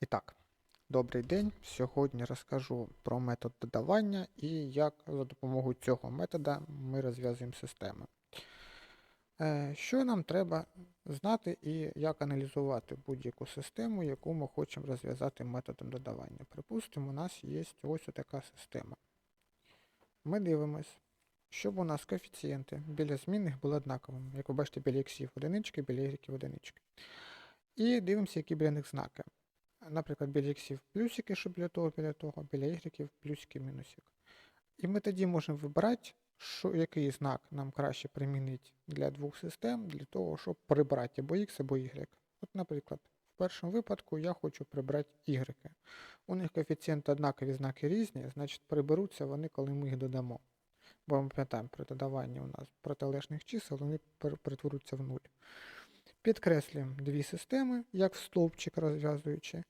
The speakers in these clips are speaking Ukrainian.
І так, добрий день. Сьогодні розкажу про метод додавання і як за допомогою цього метода ми розв'язуємо системи. Е, Що нам треба знати і як аналізувати будь-яку систему, яку ми хочемо розв'язати методом додавання. Припустимо, у нас є ось така система. Ми дивимось, щоб у нас коефіцієнти біля змінних були однаковими. Як ви бачите, біля іксів одинички, біля ігреків одинички. І дивимося, які біля них знаки. Наприклад, біля іксів плюсики, щоб біля того, біля того, біля ігреків плюсики, мінусик. І ми тоді можемо вибирати, що, який знак нам краще примінити для двох систем, для того, щоб прибрати або x, або y. От, наприклад, в першому випадку я хочу прибрати y. У них коефіцієнти однакові, знаки різні, значить приберуться вони, коли ми їх додамо. Бо ми пам'ятаємо, при додаванні у нас протилежних чисел вони перетворюються в нуль. Підкреслюємо дві системи, як в стовпчик розв'язуючи.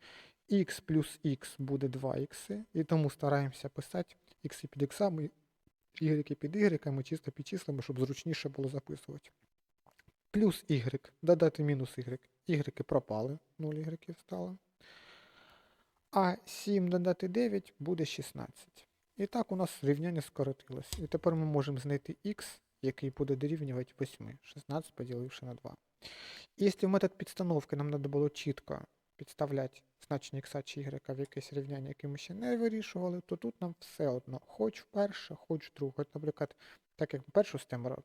x плюс x буде 2х, і тому стараємося писати x під x, y під y, чисто під числами, щоб зручніше було записувати. Плюс y, додати мінус y. Y пропали, 0 y стало. А 7 додати 9 буде 16. І так у нас рівняння скоротилось. І тепер ми можемо знайти x, який буде дорівнювати 8. 16 поділивши на 2. І якщо в метод підстановки нам треба було чітко підставляти значення x чи y в якесь рівняння, яке ми ще не вирішували, то тут нам все одно, хоч вперше, хоч вдруге. Наприклад, так як першу систему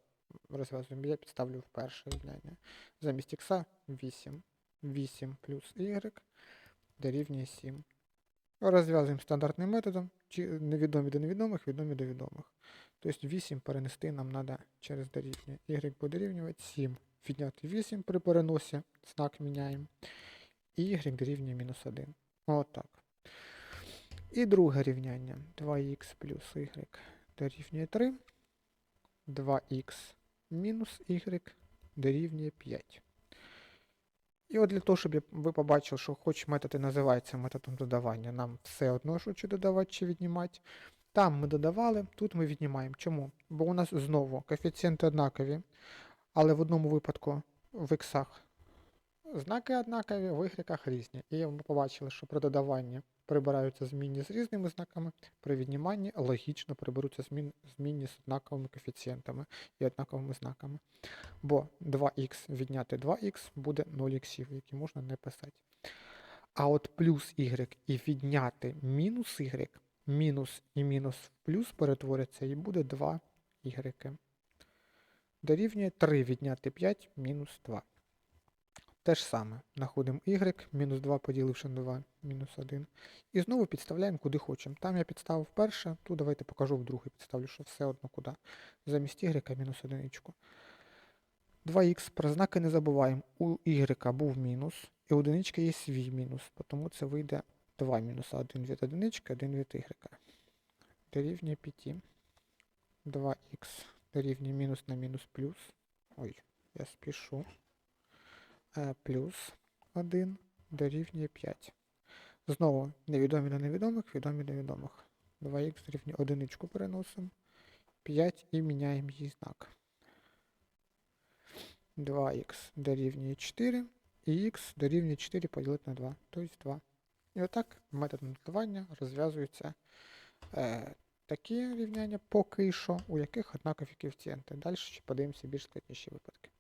розв'язуємо, я підставлю в перше рівняння. Замість x 8. 8 плюс y дорівнює 7. Розв'язуємо стандартним методом, чи невідомі до невідомих, відомі до відомих. Тобто 8 перенести нам треба через дорівнює. Y буде дорівнювати 7. Відняти 8 при переносі, знак міняємо. Y дорівнює мінус 1. Отак. І друге рівняння. 2х плюс y дорівнює 3. 2х мінус y дорівнює 5. І от для того, щоб ви побачили, що хоч метод і називається методом додавання, нам все одно, що чи додавати, чи віднімати. Там ми додавали, тут ми віднімаємо. Чому? Бо у нас знову коефіцієнти однакові, але в одному випадку в іксах знаки однакові, в ігреках різні. І ми побачили, що при додаванні прибираються змінні з різними знаками, при відніманні логічно приберуться змінні з однаковими коефіцієнтами і однаковими знаками. Бо 2х відняти 2х буде 0 іксів, які можна не писати. А от плюс y і відняти мінус y, мінус і мінус в плюс перетворяться і буде 2 y. Дорівнює 3 відняти 5 мінус 2. Те ж саме. Знаходимо y, мінус 2 поділивши на 2, мінус 1. І знову підставляємо куди хочемо. Там я підставив перше, тут давайте покажу вдруге, підставлю, що все одно куди. Замість y мінус 1. 2х про знаки не забуваємо. У y був мінус, і у одинички є свій мінус, тому це вийде 2 мінуса 1 від одинички, 1 від y. Дорівнює 5. 2х дорівнює мінус на мінус плюс. Ой, я спішу. Е, плюс 1 дорівнює 5. Знову невідомі до невідомих, відомі до відомих. 2х дорівнює одиничку переносимо. 5 і міняємо її знак. 2х дорівнює 4, і х дорівнює 4 поділити на 2, тобто 2. І отак методом додавання розв'язуються е, такі рівняння поки що, у яких однакові коефіцієнти. Далі ще подивимося більш складніші випадки.